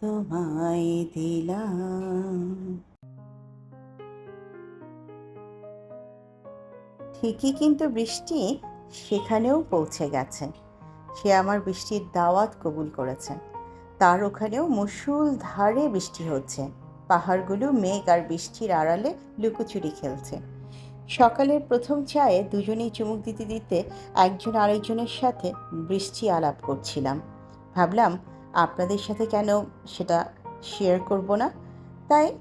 তোমায় দিলাম। ঠিকই কিন্তু বৃষ্টি সেখানেও পৌঁছে গেছে। সে আমার বৃষ্টির দাওয়াত কবুল করেছে। তার ওখানেও মুসুল ধারে বৃষ্টি হচ্ছে। পাহাড়গুলো মেঘ আর বৃষ্টির আড়ালে লুকোচুরি খেলছে। সকালের প্রথম চায়ে দুজনেই চুমুক দিতে দিতে একজন আরেকজনের সাথে বৃষ্টি আলাপ করছিলাম। ভাবলাম আপনাদের সাথে কেন সেটা শেয়ার করব না? তাই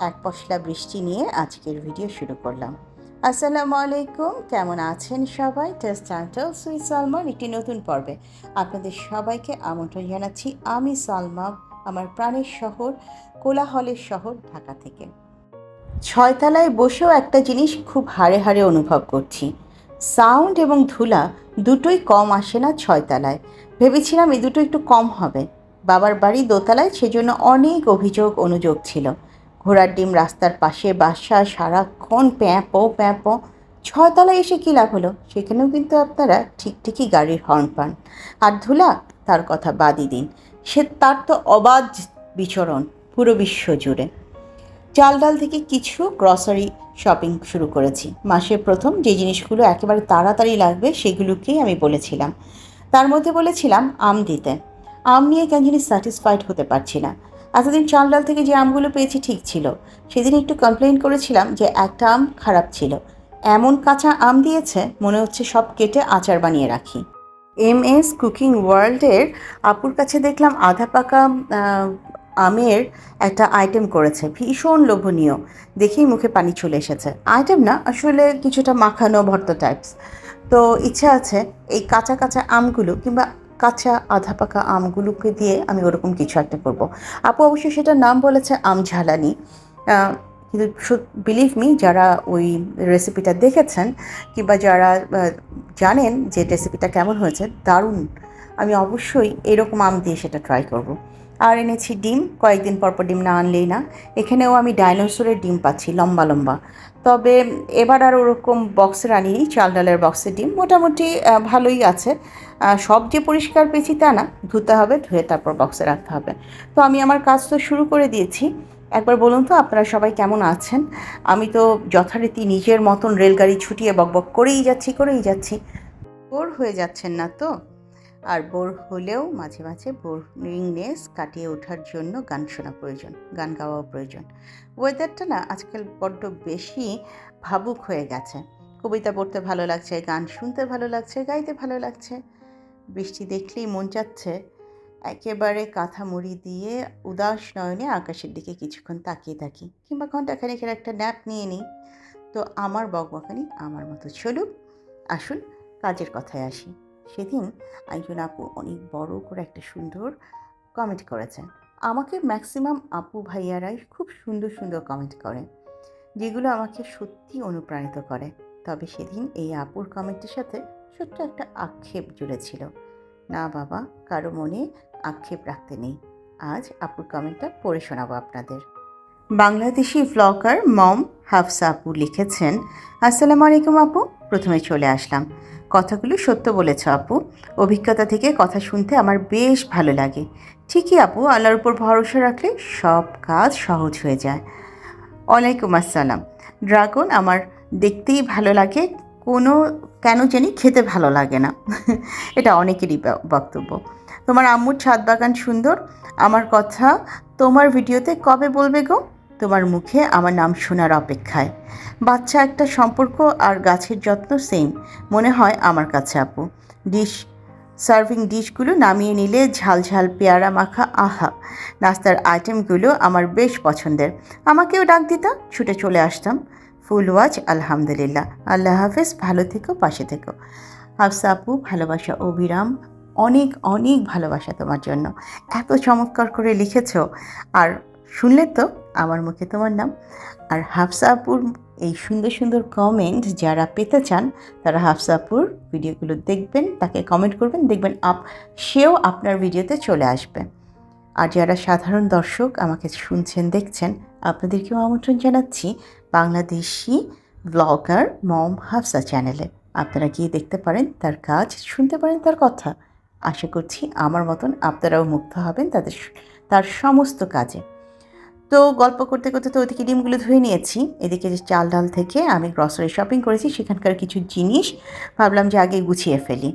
এক পশলা বৃষ্টি নিয়ে আজকের ভিডিও শুরু করলাম। আসসালামু আলাইকুম, কেমন আছেন সবাই? টেস্ট সুই সালমার একটি নতুন পর্বে। আপনাদের সবাইকে আমন্ত্রণ জানাচ্ছি আমি সালমা, আমার প্রাণের শহর, কোলাহলের শহর ঢাকা থেকে। ছয়তলায় বসেও একটা জিনিস খুব হাড়ে হাড়ে অনুভব করছি। সাউন্ড এবং ধুলা দুটোই কম আসে না ছয়তলায়। ভেবেছিলাম এই দুটো একটু কম হবে। বাবার বাড়ি দোতলায় সেজন্য অনেক অভিযোগ অনুযোগ ছিল। ঘোড়ার ডিম রাস্তার পাশে বাসা, সারাক্ষণ প্যাঁপো প্যাঁপো। ছয়তলায় এসে কী লাভ হলো? সেখানেও কিন্তু আপনারা ঠিক ঠিকই গাড়ির হর্ন পান। আর ধুলা? তার কথা বাদই দিন। সে তার তো অবাধ বিচরণ পুরো বিশ্ব জুড়ে। চাল ডাল থেকে কিছু গ্রসারি শপিং শুরু করেছি। মাসের প্রথম যে জিনিসগুলো একেবারে তাড়াতাড়ি লাগবে সেগুলোকেই আমি বলেছিলাম। তার মধ্যে বলেছিলাম আম দিতে। আম নিয়ে কেন জানি স্যাটিসফাইড হতে পারছি না। এতদিন চাল ডাল থেকে যে আমগুলো পেয়েছি ঠিক ছিল। সেদিন একটু কমপ্লেন করেছিলাম যে একটা আম খারাপ ছিল। এমন কাঁচা আম দিয়েছে, মনে হচ্ছে সব কেটে আচার বানিয়ে রাখি। এম এস কুকিং ওয়ার্ল্ডের আপুর কাছে দেখলাম আধা পাকা আমের একটা আইটেম করেছে। ভীষণ লোভনীয়। দেখেই মুখে পানি চলে এসেছে। আইটেম না, আসলে কিছুটা মাখানো ভর্তা টাইপস তো ইচ্ছা আছে এই কাঁচা কাঁচা আমগুলো কিংবা কাঁচা আধা পাকা আমগুলোকে দিয়ে আমি ওরকম কিছু একটা করব। আপু অবশ্যই সেটার নাম বলেছে আম ঝালানি কিন্তু বিলিভ মি যারা ওই রেসিপিটা দেখেছেন কিংবা যারা জানেন যে রেসিপিটা কেমন হয়েছে, দারুণ। আমি অবশ্যই এরকম আম দিয়ে সেটা ট্রাই করব। আর এনেছি ডিম, কয়েকদিন পর পর ডিম না আনলেই না। এখানেও আমি ডাইনোসরের ডিম পাচ্ছি, লম্বা লম্বা। তবে এবার আর ওরকম বক্সের আনিনি চাল ডালের বক্সের ডিম। মোটামুটি ভালোই আছে। সব যে পরিষ্কার পেয়েছি তা না, ধুতে হবে, ধুয়ে তারপর বক্সে রাখতে হবে। তো আমি আমার কাজ তো শুরু করে দিয়েছি। একবার বলুন তো, আপনারা সবাই কেমন আছেন? আমি তো যথারীতি নিজের মতন রেলগাড়ি ছুটিয়ে বকবক করেই যাচ্ছি করেই যাচ্ছি। বোর হয়ে যাচ্ছেন না তো? আর বোর হলেও মাঝে মাঝে বোরিংনেস কাটিয়ে ওঠার জন্য গান শোনা প্রয়োজন, গান গাওয়াও প্রয়োজন। ওয়েদারটা না আজকাল বড্ড বেশি ভাবুক হয়ে গেছে। কবিতা পড়তে ভালো লাগছে, গান শুনতে ভালো লাগছে, গাইতে ভালো লাগছে। বৃষ্টি দেখলেই মন চাচ্ছে। একেবারে কাঁথা মুড়ি দিয়ে উদাস নয়নে আকাশের দিকে কিছুক্ষণ তাকিয়ে থাকি কিংবা ঘন্টাখানেকের একটা ন্যাপ নিয়ে নিই। তো আমার বকবকানি আমার মতো চলুক। আসুন কাজের কথায় আসি। সেদিন একজন আপু অনেক বড় করে একটা সুন্দর কমেন্ট করেছেন। আমাকে ম্যাক্সিমাম আপু ভাইয়ারাই খুব সুন্দর সুন্দর কমেন্ট করে যেগুলো আমাকে সত্যি অনুপ্রাণিত করে। তবে সেদিন এই আপুর কমেন্টের সাথে ছোট্ট একটা আক্ষেপ জুড়েছিল না বাবা, কারও মনে আক্ষেপ রাখতে নেই। আজ আপুর কমেন্টটা পড়ে শোনাবো আপনাদের। বাংলাদেশি ব্লগার মম হাফসা আপু লিখেছেন, আসসালামু আলাইকুম আপু, প্রথমে চলে আসলাম। কথাগুলো সত্য বলেছ আপু। অভিজ্ঞতা থেকে কথা শুনতে আমার বেশ ভালো লাগে। ঠিকই আপু, আল্লাহর উপর ভরসা রাখলে সব কাজ সহজ হয়ে যায়। ওয়ালাইকুম আসসালাম। ড্রাগন আমার দেখতেই ভালো লাগে, কোনো কেন জানি খেতে ভালো লাগে না। এটা অনেকেরই বক্তব্য। তোমার আম্মুর ছাদ বাগান সুন্দর। আমার কথা তোমার ভিডিওতে কবে বলবে গো? তোমার মুখে আমার নাম শোনার অপেক্ষায়। বাচ্চা একটা সম্পর্ক আর গাছের যত্ন সেম মনে হয় আমার কাছে আপু। ডিশ সার্ভিং ডিশগুলো নামিয়ে নিলে ঝাল ঝাল পেয়ারা মাখা, আহা। নাস্তার আইটেমগুলো আমার বেশ পছন্দের। আমাকেও ডাক দিতাম ছুটে চলে আসতাম। ফুল ওয়াচ আলহামদুলিল্লাহ। আল্লাহ হাফেজ, ভালো থেকো, পাশে থেকো। হাফসা আপু, ভালোবাসা অবিরাম। অনেক অনেক ভালোবাসা তোমার জন্য। এত চমৎকার করে লিখেছো। আর শুনলে তো আমার মুখে তোমার নাম। আর হাফসাপুর এই সুন্দর সুন্দর কমেন্ট যারা পেতে চান, তারা হাফসাপুর ভিডিওগুলো দেখবেন, তাকে কমেন্ট করবেন, দেখবেন আপ, সেও আপনার ভিডিওতে চলে আসবে। আর যারা সাধারণ দর্শক আমাকে শুনছেন, দেখছেন, আপনাদেরকেও আমন্ত্রণ জানাচ্ছি বাংলাদেশি ব্লগার মম হাফসা চ্যানেলে আপনারা গিয়ে দেখতে পারেন তার কাজ, শুনতে পারেন তার কথা। আশা করছি আমার মতন আপনারাও মুগ্ধ হবেন তাদের, তার সমস্ত কাজে। তো গল্প করতে করতে তো ওইদিকে ডিমগুলো ধুয়ে নিয়েছি। এদিকে যে চাল ডাল থেকে আমি গ্রসারি শপিং করেছি, সেখানকার কিছু জিনিস ভাবলাম যে আগে গুছিয়ে ফেলি।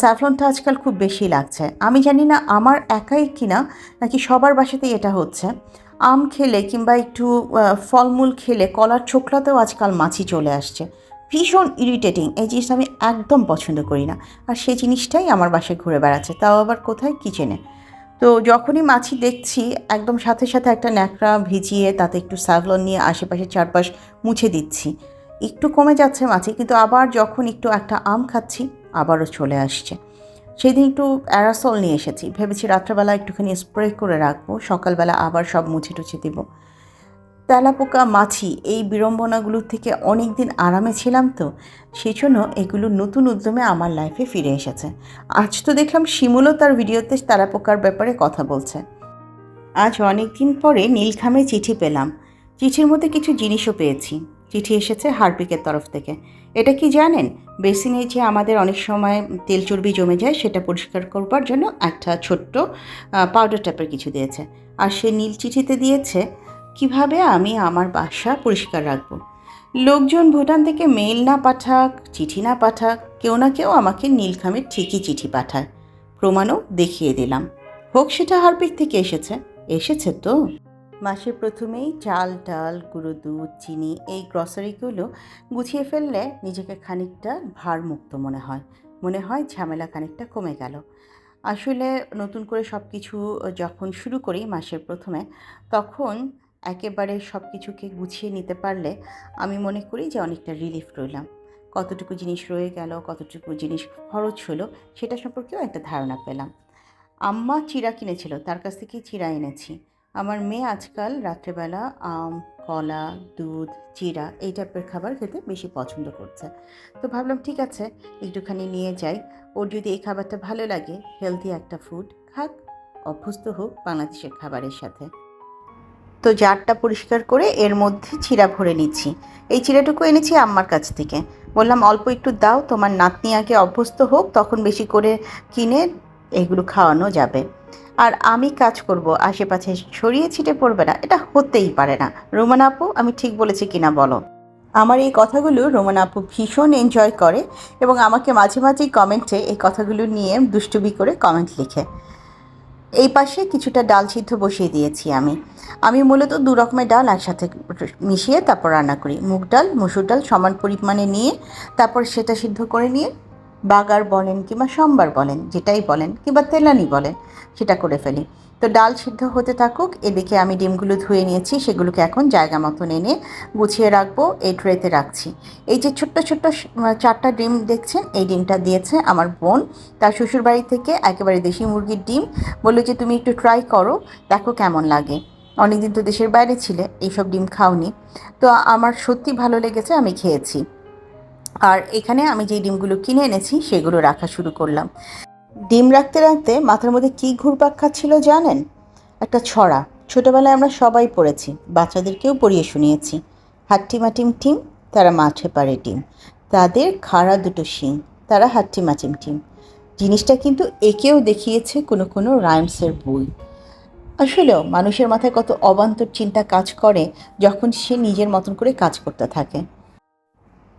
স্যাফলনটা আজকাল খুব বেশি লাগছে। আমি জানি না আমার একাই কিনা, নাকি সবার বাসাতেই এটা হচ্ছে। আম খেলে কিংবা একটু ফলমূল খেলে কলার ছোকলাতেও আজকাল মাছি চলে আসছে। ভীষণ ইরিটেটিং এই জিনিসটা আমি একদম পছন্দ করি না। আর সেই জিনিসটাই আমার বাসায় ঘুরে বেড়াচ্ছে, তাও আবার কোথায় কিচেনে তো যখনই মাছি দেখছি, একদম সাথে সাথে একটা ন্যাকড়া ভিজিয়ে তাতে একটু স্যাভলন নিয়ে আশেপাশে চারপাশ মুছে দিচ্ছি। একটু কমে যাচ্ছে মাছি, কিন্তু আবার যখন একটু একটা আম খাচ্ছি, আবারও চলে আসছে। সেদিন একটু অ্যারাসল নিয়ে এসেছি। ভেবেছি রাত্রেবেলা একটুখানি স্প্রে করে রাখব, সকালবেলা আবার সব মুছে টুছে দিব। তেলাপোকা মাছি এই বিড়ম্বনাগুলোর থেকে অনেক দিন আরামে ছিলাম তো সেই জন্য এগুলো নতুন উদ্যমে আমার লাইফে ফিরে এসেছে। আজ তো দেখলাম শিমুলও তার ভিডিওতে তেলাপোকার ব্যাপারে কথা বলছে। আজ অনেক দিন পরে নীলখামে চিঠি পেলাম। চিঠির মধ্যে কিছু জিনিসও পেয়েছি। চিঠি এসেছে হারপিকের তরফ থেকে। এটা কি জানেন? বেসিনে যে আমাদের অনেক সময় তেল চর্বি জমে যায়, সেটা পরিষ্কার করবার জন্য একটা ছোট্ট পাউডার টাইপের কিছু দিয়েছে। আর সে নীল চিঠিতে দিয়েছে কীভাবে আমি আমার বাসা পরিষ্কার রাখব? লোকজন ভুটান থেকে মেইল না পাঠাক, চিঠি না পাঠাক, কেউ না কেউ আমাকে নীলখামের ঠিকই চিঠি পাঠায়। প্রমাণও দেখিয়ে দিলাম। হোক, সেটা হারপিক থেকে এসেছে। এসেছে তো? মাসের প্রথমেই চাল, ডাল, গুঁড়ো দুধ, চিনি এই গ্রসারিগুলো গুছিয়ে ফেললে নিজেকে খানিকটা ভারমুক্ত মনে হয়। মনে হয় ঝামেলা খানিকটা কমে গেল। আসলে নতুন করে সব কিছু যখন শুরু করি মাসের প্রথমে, তখন একেবারে সব কিছুকে গুছিয়ে নিতে পারলে আমি মনে করি যে অনেকটা রিলিফ রইলাম। কতটুকু জিনিস রয়ে গেল, কতটুকু জিনিস খরচ হলো, সেটা সম্পর্কেও একটা ধারণা পেলাম। আম্মা চিরা কিনেছিল, তার কাছ থেকেই চিরা এনেছি। আমার মেয়ে আজকাল রাত্রেবেলা আম, কলা, দুধ, চিরা এই টাইপের খাবার খেতে বেশি পছন্দ করছে। তো ভাবলাম, ঠিক আছে, একটুখানি নিয়ে যাই। ওর যদি এই খাবারটা ভালো লাগে হেলদি একটা ফুড খাক, অভ্যস্ত হোক বাংলাদেশের খাবারের সাথে। তো জারটা পরিষ্কার করে এর মধ্যে চিরা ভরে নিচ্ছি। এই চিরাটুকু এনেছি আম্মার কাছ থেকে। বললাম, অল্প একটু দাও, তোমার নাতনি আগে অভ্যস্ত হোক, তখন বেশি করে কিনে এগুলো খাওয়ানো যাবে। আর আমি কাজ করব, আশেপাশে ছড়িয়ে ছিটে পড়বে না, এটা হতেই পারে না। রোমান আপু, আমি ঠিক বলেছি কিনা বলো? আমার এই কথাগুলো রোমান আপু ভীষণ এনজয় করে এবং আমাকে মাঝে মাঝেই কমেন্টে এই কথাগুলো নিয়ে দুষ্টুবি করে কমেন্ট লিখে। এই পাশে কিছুটা ডাল সিদ্ধ বসিয়ে দিয়েছি আমি। আমি মূলত দু রকমের ডাল একসাথে মিশিয়ে তারপর রান্না করি। মুগ ডাল, মসুর ডাল সমান পরিমাণে নিয়ে তারপর সেটা সিদ্ধ করে নিয়ে বাগার বলেন কিংবা সম্বার বলেন, যেটাই বলেন কিংবা তেলানি বলেন, সেটা করে ফেলি। তো ডাল সিদ্ধ হতে থাকুক, এদিকে আমি ডিমগুলো ধুয়ে নিয়েছি, সেগুলোকে এখন জায়গা মতন এনে গুছিয়ে রাখব, এই ট্রেতে রাখছি। এই যে ছোট্ট ছোট্ট চারটা ডিম দেখছেন, এই ডিমটা দিয়েছে আমার বোন। তার শ্বশুরবাড়ি থেকে একেবারে দেশি মুরগির ডিম। বলল যে, তুমি একটু ট্রাই করো, দেখো কেমন লাগে। অনেকদিন তো দেশের বাইরে ছিলে, এইসব ডিম খাওনি। তো আমার সত্যি ভালো লেগেছে, আমি খেয়েছি। আর এখানে আমি যে ডিমগুলো কিনে এনেছি, সেগুলো রাখা শুরু করলাম। ডিম রাখতে রাখতে মাথার মধ্যে কী ঘুরপাক খাচ্ছিল জানেন? একটা ছড়া। ছোটোবেলায় আমরা সবাই পড়েছি, বাচ্চাদেরকেও পড়িয়ে শুনিয়েছি। হাট্টিমাটিম টিম, তারা মাঠে পারে ডিম। তাদের খাড়া দুটো শিং, তারা হাট্টিমাটিম টিম। জিনিসটা কিন্তু একেও দেখিয়েছে কোনো কোনো রাইমসের বই। আসলেও মানুষের মাথায় কত অবান্তর চিন্তা কাজ করে যখন সে নিজের মতন করে কাজ করতে থাকে।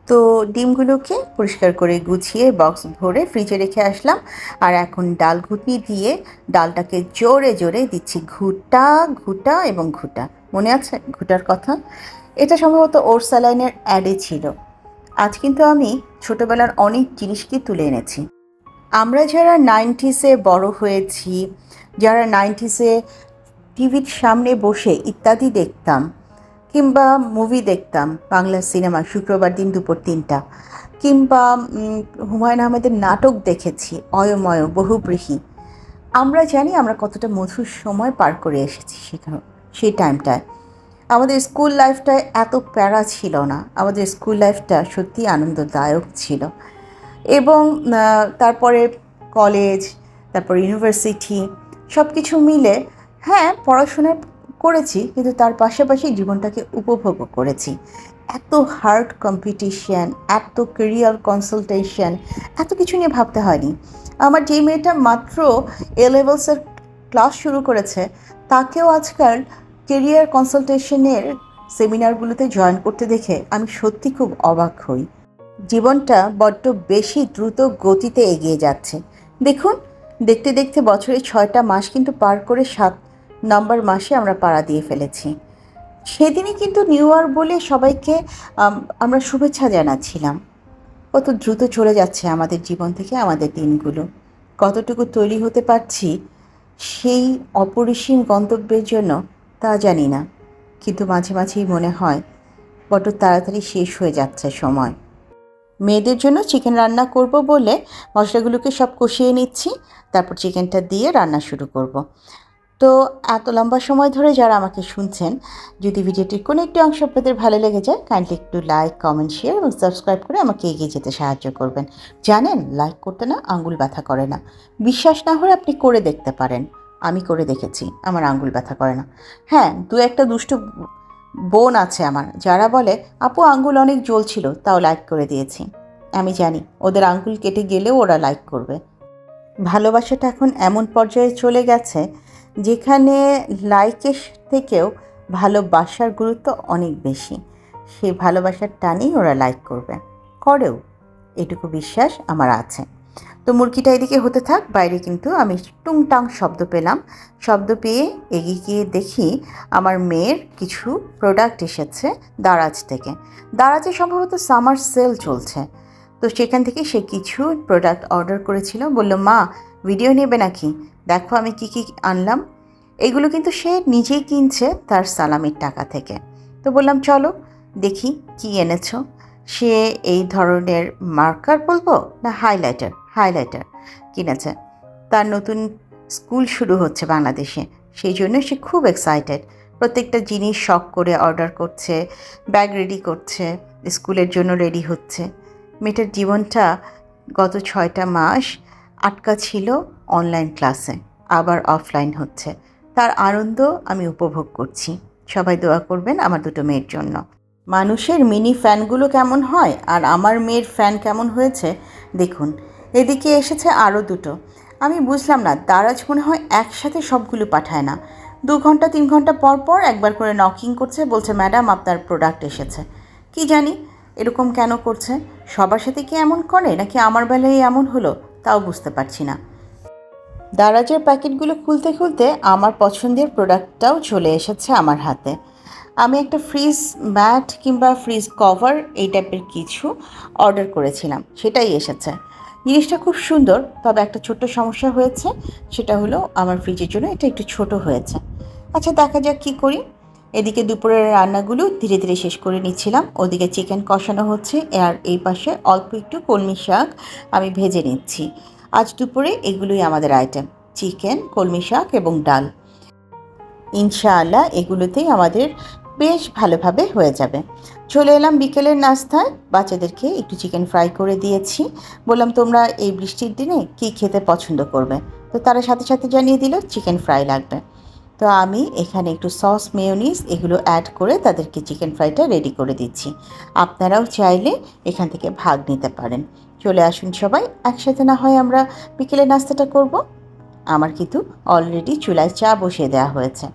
তো ডিমগুলোকে পরিষ্কার করে গুছিয়ে বক্স ভরে ফ্রিজে রেখে আসলাম। আর এখন ডাল ঘুটনি দিয়ে ডালটাকে জোরে জোরে দিচ্ছি। ঘুটা ঘুটা এবং ঘুটা। মনে আছে ঘুটার কথা? এটা সম্ভবত ওর স্যালাইনের অ্যাডে ছিল। আজ কিন্তু আমি ছোটোবেলার অনেক জিনিসকে তুলে এনেছি। আমরা যারা নাইনটিসে বড় হয়েছি, যারা নাইনটিসে টিভির সামনে বসে ইত্যাদি দেখতাম কিংবা মুভি দেখতাম, বাংলা সিনেমা শুক্রবার দিন দুপুর তিনটা। কিংবা হুমায়ুন আহমেদের নাটক দেখেছি অয়ময় বহুব্রীহি। আমরা জানি আমরা কতটা মধুর সময় পার করে এসেছি সেখানে সেই টাইমটায় আমাদের স্কুল লাইফটায় এত প্যারা ছিল না, আমাদের স্কুল লাইফটা সত্যি আনন্দদায়ক ছিল। এবং তারপরে কলেজ তারপর ইউনিভার্সিটি সব কিছু মিলে হ্যাঁ পড়াশোনা করেছি, কিন্তু তার পাশাপাশি জীবনটাকে উপভোগও করেছি। এত হার্ড কম্পিটিশন এত কেরিয়ার কনসালটেশন এত কিছু নিয়ে ভাবতে হয়নি। আমার যে মেয়েটা মাত্র এ লেভেলসের ক্লাস শুরু করেছে, তাকেও আজকাল কেরিয়ার কনসালটেশনের সেমিনারগুলোতে জয়েন করতে দেখে আমি সত্যি খুব অবাক হই। জীবনটা বড্ড বেশি দ্রুত গতিতে এগিয়ে যাচ্ছে। দেখুন, দেখতে দেখতে বছরে ছয়টা মাস কিন্তু পার করে সাত নম্বর মাসে আমরা পাড়া দিয়ে ফেলেছি। সেদিনই কিন্তু নিউ ইয়ার বলে সবাইকে আমরা শুভেচ্ছা জানাচ্ছিলাম। কত দ্রুত চলে যাচ্ছে আমাদের জীবন থেকে আমাদের দিনগুলো। কতটুকু তৈরি হতে পারছি সেই অপরিসীম গন্তব্যের জন্য তা জানি না। কিন্তু মাঝে মাঝেই মনে হয়, বড্ড তাড়াতাড়ি শেষ হয়ে যাচ্ছে সময়। মেয়েদের জন্য চিকেন রান্না করব বলে মশলাগুলোকে সব কষিয়ে নিচ্ছি, তারপর চিকেনটা দিয়ে রান্না শুরু করব। তো এত লম্বা সময় ধরে যারা আমাকে শুনছেন, যদি ভিডিওটির কোনো একটি অংশ আপনাদের ভালো লেগে যায় কাইন্ডলি একটু লাইক কমেন্ট শেয়ার এবং সাবস্ক্রাইব করে আমাকে এগিয়ে যেতে সাহায্য করবেন। জানেন লাইক করতে না আঙ্গুল ব্যথা করে না। বিশ্বাস না হলে আপনি করে দেখতে পারেন। আমি করে দেখেছি, আমার আঙ্গুল ব্যথা করে না। হ্যাঁ দু একটা দুষ্ট বোন আছে আমার, যারা বলে, আপু, আঙ্গুল অনেক জ্বলছিল, তাও লাইক করে দিয়েছি। আমি জানি, ওদের আঙ্গুল কেটে গেলেও ওরা লাইক করবে। ভালোবাসাটা এখন এমন পর্যায়ে চলে গেছে যেখানে লাইকের থেকেও ভালোবাসার গুরুত্ব অনেক বেশি। সেই ভালোবাসার টানেই ওরা লাইক করবে। করেও। এটুকু বিশ্বাস আমার আছে। তো মুরগিটা এদিকে হতে থাক, বাইরে কিন্তু আমি টুংটাং শব্দ পেলাম। শব্দ পেয়ে এগিয়ে গিয়ে দেখি আমার মেয়ের কিছু প্রোডাক্ট এসেছে দারাজ থেকে। দারাজে সম্ভবত সামার সেল চলছে। তো সেখান থেকে সে কিছু প্রোডাক্ট অর্ডার করেছিল। বলল, মা ভিডিও নেবে নাকি? দেখো আমি কি কি আনলাম। এগুলো কিন্তু সে নিজেই কিনছে তার সালামির টাকা থেকে। তো বললাম, চলো দেখি কি এনেছো। সে এই ধরনের মার্কার বলব না হাইলাইটার? হাইলাইটার কিনেছে। তার নতুন স্কুল শুরু হচ্ছে বাংলাদেশে। সেই জন্য সে খুব এক্সাইটেড প্রত্যেকটা জিনিস শখ করে অর্ডার করছে ব্যাগ রেডি করছে, স্কুলের জন্য রেডি হচ্ছে। মেয়েটার জীবনটা গত ছয়টা মাস আটকা ছিল অনলাইন ক্লাসে আবার অফলাইন হচ্ছে। তার আনন্দ আমি উপভোগ করছি। সবাই দোয়া করবেন আমার দুটো মেয়ের জন্য। মানুষের মিনি ফ্যানগুলো কেমন হয় আর আমার মেয়ের ফ্যান কেমন হয়েছে, দেখুন। এদিকে এসেছে আরও দুটো। আমি বুঝলাম না, দারাজ মনে হয় একসাথে সবগুলো পাঠায় না। দু ঘণ্টা, তিন ঘণ্টা পর পর একবার করে নকিং করছে, বলছে ম্যাডাম আপনার প্রোডাক্ট এসেছে। কি জানি, এরকম কেন করছে? সবার সাথে কি এমন করে, নাকি আমার বেলায় এমন হলো? তাও বুঝতে পারছি না। দারাজের প্যাকেটগুলো খুলতে খুলতে আমার পছন্দের প্রোডাক্টটাও চলে এসেছে আমার হাতে। আমি একটা ফ্রিজ ম্যাট কিংবা ফ্রিজ কভার এই টাইপের কিছু অর্ডার করেছিলাম, সেটাই এসেছে। জিনিসটা খুব সুন্দর, তবে একটা ছোট্ট সমস্যা হয়েছে, সেটা হলো আমার ফ্রিজের জন্য এটা একটু ছোট হয়েছে। আচ্ছা দেখা যাক কী করি। এদিকে দুপুরের রান্নাগুলো ধীরে ধীরে শেষ করে নিচ্ছিলাম। ওদিকে চিকেন কষানো হচ্ছে, আর এই পাশে অল্প একটু কলমি শাক আমি ভেজে নিচ্ছি। আজ দুপুরে এগুলোই আমাদের আইটেম চিকেন কলমি শাক এবং ডাল। ইনশাআল্লাহ এগুলোতেই আমাদের বেশ ভালোভাবে হয়ে যাবে। চলে এলাম বিকেলের নাস্তায়। বাচ্চাদেরকে একটু চিকেন ফ্রাই করে দিয়েছি। বললাম, তোমরা এই বৃষ্টির দিনে কি খেতে পছন্দ করবে? তো তারা সাথে সাথে জানিয়ে দিল চিকেন ফ্রাই লাগবে। তো আমি এখানে একটু সস মেয়োনিজ এগুলো অ্যাড করে তাদেরকে চিকেন ফ্রাইটা রেডি করে দিচ্ছি। আপনারাও চাইলে এখান থেকে ভাগ নিতে পারেন। চলে আসুন সবাই, একসাথে না হয় আমরা বিকেলে নাস্তাটা করব। আমার কিন্তু অলরেডি চুলায় চা বসিয়ে দেওয়া হয়েছে।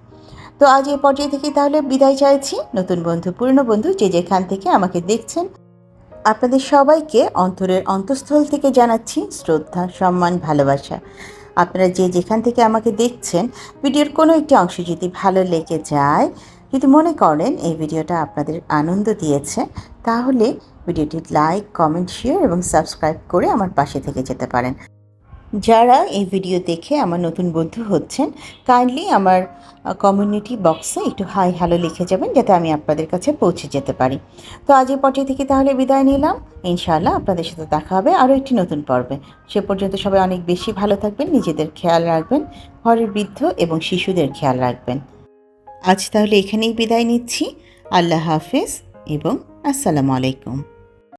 তো আজ এই পর্যায়ে থেকে তাহলে বিদায় চাইছি। নতুন বন্ধু, পুরনো বন্ধু যে যেখান থেকে আমাকে দেখছেন, আপনাদের সবাইকে অন্তরের অন্তঃস্থল থেকে জানাচ্ছি শ্রদ্ধা, সম্মান, ভালোবাসা। আপনারা যে যেখান থেকে আমাকে দেখছেন, ভিডিওর কোনো একটি অংশ যদি ভালো লেগে যায়, যদি মনে করেন এই ভিডিওটা আপনাদের আনন্দ দিয়েছে, তাহলে ভিডিওটি লাইক, কমেন্ট শেয়ার এবং সাবস্ক্রাইব করে আমার পাশে থেকে যেতে পারেন। যারা এই ভিডিও দেখে আমার নতুন বন্ধু হচ্ছেন কাইন্ডলি আমার কমিউনিটি বক্সে একটু হাই হ্যালো লিখে যাবেন যাতে আমি আপনাদের কাছে পৌঁছে যেতে পারি। তো আজ এই পর্যায়ে থেকে তাহলে বিদায় নিলাম। ইনশাআল্লাহ আপনাদের সাথে দেখা হবে আরও একটি নতুন পর্বে। সে পর্যন্ত সবাই অনেক বেশি ভালো থাকবেন, নিজেদের খেয়াল রাখবেন, ঘরের বৃদ্ধ এবং শিশুদের খেয়াল রাখবেন। আজ তাহলে এখানেই বিদায় নিচ্ছি। আল্লাহ হাফেজ এবং আসসালামু আলাইকুম।